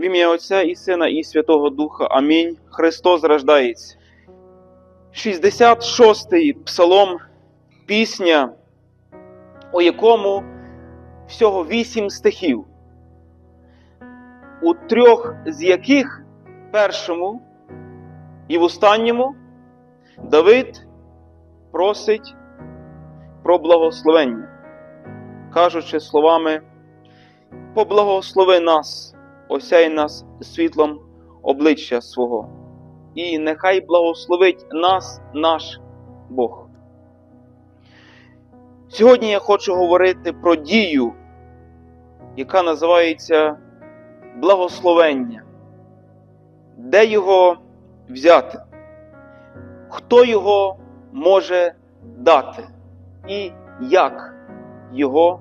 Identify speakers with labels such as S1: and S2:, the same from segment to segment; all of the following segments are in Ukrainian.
S1: В ім'я Отця і Сина, і Святого Духа. Амінь. Христос рождається. 66-й псалом, пісня, у якому всього вісім стихів, у трьох з яких першому і в останньому Давид просить про благословення, кажучи словами: поблагослови нас, осяй нас світлом обличчя свого, і нехай благословить нас наш Бог. Сьогодні я хочу говорити про дію, яка називається благословення. Де його взяти? Хто його може дати? І як його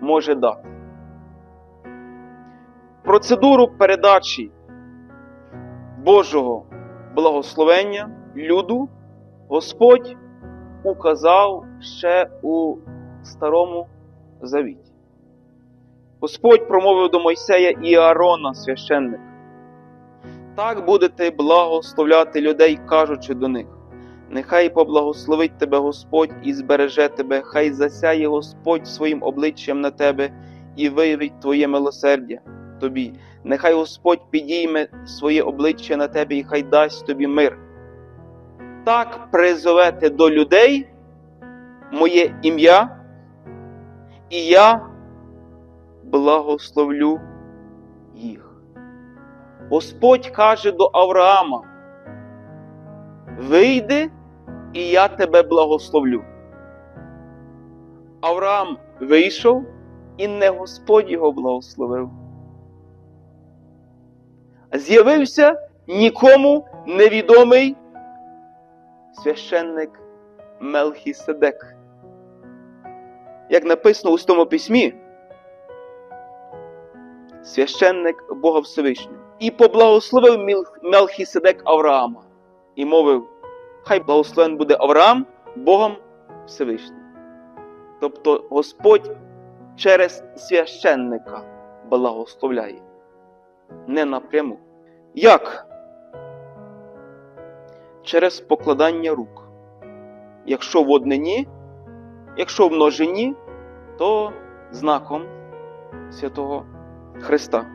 S1: може дати? Процедуру передачі Божого благословення люду Господь указав ще у Старому Завіті. Господь промовив до Мойсея і Аарона, священника. Так будете благословляти людей, кажучи до них. Нехай поблагословить тебе Господь і збереже тебе, хай засяє Господь своїм обличчям на тебе і виявить твоє милосердя тобі. Нехай Господь підійме своє обличчя на тебе і хай дасть тобі мир. Так призовете до людей моє ім'я, і я благословлю їх. Господь каже до Авраама: Вийди, і я тебе благословлю. Авраам вийшов, і не Господь його благословив. З'явився нікому невідомий священник Мелхіседек. Як написано у тому письмі, священник Бога Всевишнього. І поблагословив Мелхіседек Авраама і мовив: Хай благословен буде Авраам Богом Всевишнім. Тобто Господь через священника благословляє, не напряму. Як? Через покладання рук. Якщо в однині, якщо в множині, то знаком святого Христа.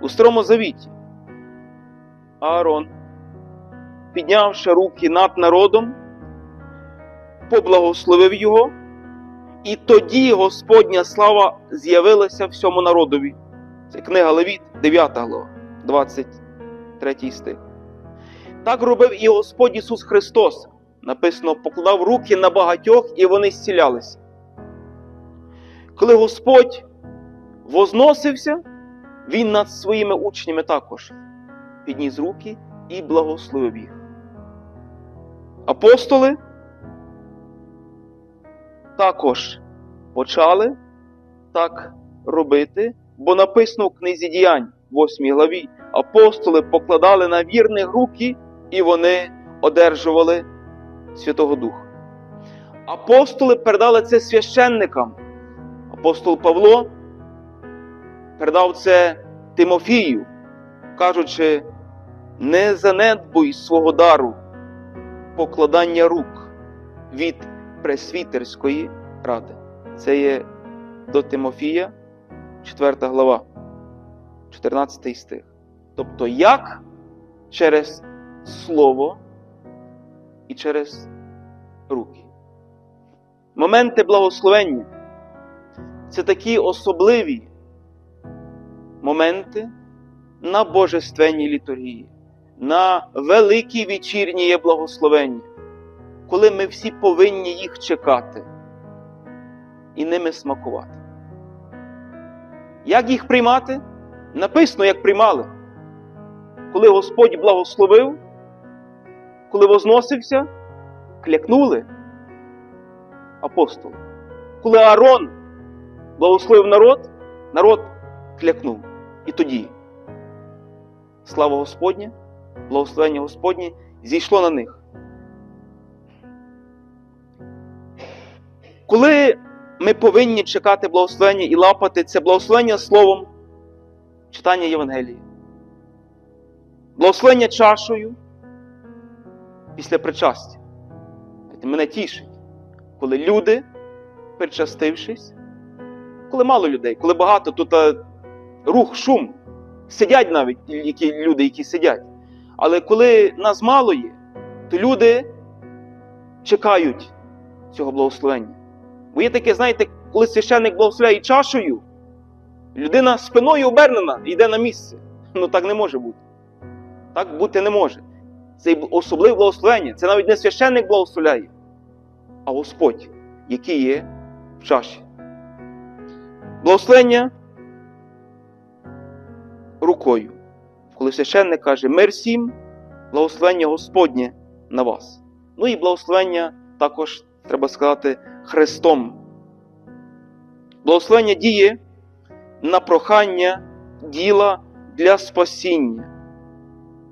S1: У Старому Завіті Аарон, піднявши руки над народом, поблагословив його, і тоді Господня слава з'явилася всьому народові. Це книга Левіт, 9 глава, 23 стих. Так робив і Господь Ісус Христос. Написано, покладав руки на багатьох, і вони зцілялися. Коли Господь возносився, Він над своїми учнями також підніс руки і благословив їх. Апостоли також почали так робити, бо написано в книзі діянь, 8 главі, апостоли покладали на вірних руки, і вони одержували Святого Духа. Апостоли передали це священникам. Апостол Павло передав це Тимофію, кажучи, не занедбуй свого дару покладання рук від пресвітерської ради. Це є до Тимофія, 4 глава, 14 стих. Тобто, як через слово і через руки. Моменти благословення це такі особливі моменти на божественній літургії, на великій вечірній є благословення, коли ми всі повинні їх чекати і ними смакувати. Як їх приймати? Написано, як приймали. Коли Господь благословив, коли возносився, клякнули апостоли. Коли Аарон благословив народ, народ клякнув. І тоді слава Господня, благословення Господнє зійшло на них. Коли ми повинні чекати благословення і лапати це благословення словом читання Євангелії, Благословення чашою після причастя. Мене тішить, коли люди, причастившись, коли мало людей, коли багато, тут рух, шум, сидять навіть які, люди, які сидять. Але коли нас мало є, то люди чекають цього благословення. Бо є таке, знаєте, коли священник благословляє чашею, людина спиною обернена і йде на місце. Ну так не може бути. Так бути не може. Це особливе благословення. Це навіть не священник благословляє, а Господь, який є в чаші. Благословення рукою. Коли священник каже мир всім, благословення Господнє на вас. Ну і благословення також, треба сказати, Христом. Благословення діє на прохання діла для спасіння,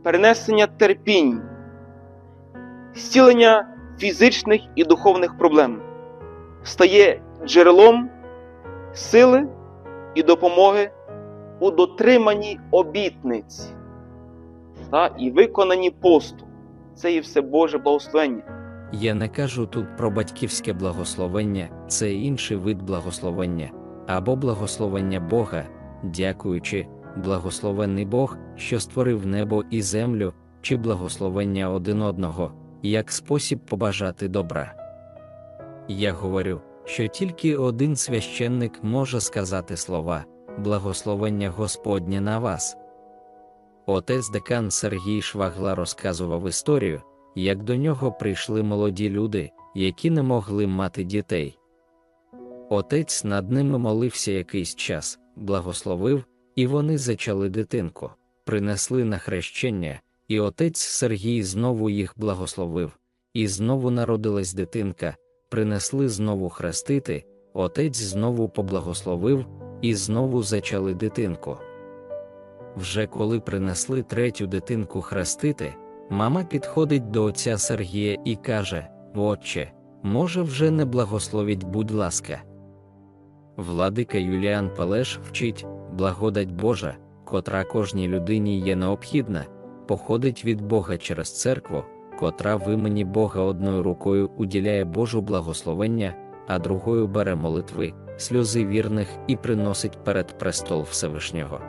S1: перенесення терпінь, зцілення фізичних і духовних проблем, стає джерелом сили і допомоги у дотриманні обітниць та, і виконанні посту. Це і все Боже благословення.
S2: Я не кажу тут про батьківське благословення, це інший вид благословення, або благословення Бога, дякуючи, благословенний Бог, що створив небо і землю, чи благословення один одного, як спосіб побажати добра. Я говорю, що тільки один священник може сказати слова благословення Господнє на вас. Отець декан Сергій Швагла розказував історію, як до нього прийшли молоді люди, які не могли мати дітей. Отець над ними молився якийсь час, благословив, і вони зачали дитинку, принесли на хрещення, і отець Сергій знову їх благословив, і знову народилась дитинка, принесли знову хрестити, отець знову поблагословив, і знову зачали дитинку. Вже коли принесли третю дитинку хрестити, мама підходить до отця Сергія і каже: Отче, може, вже не благословіть, будь ласка. Владика Юліан Пелеш вчить, благодать Божа, котра кожній людині є необхідна, походить від Бога через церкву, котра в імені Бога одною рукою уділяє Божу благословення, а другою бере молитви, сльози вірних і приносить перед престол Всевишнього.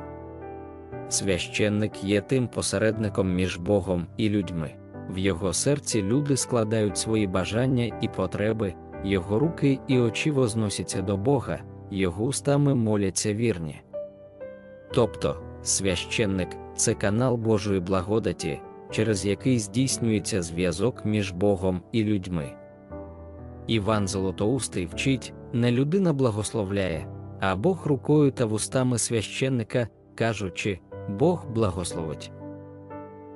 S2: Священник є тим посередником між Богом і людьми. В його серці люди складають свої бажання і потреби, його руки і очі возносяться до Бога, його устами моляться вірні. Тобто, священник це канал Божої благодаті, через який здійснюється зв'язок між Богом і людьми. Іван Золотоустий вчить, не людина благословляє, а Бог рукою та вустами священника, кажучи, Бог благословить.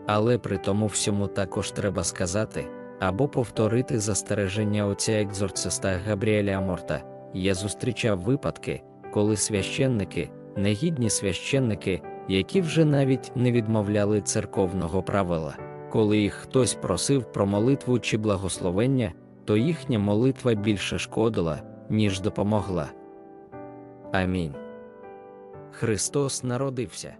S2: Але при тому всьому також треба сказати або повторити застереження отця екзорциста Габріеля Аморта. Я зустрічав випадки, коли священники, негідні священники, які вже навіть не відмовляли церковного правила, коли їх хтось просив про молитву чи благословення, то їхня молитва більше шкодила, ніж допомогла. Амінь. Христос народився.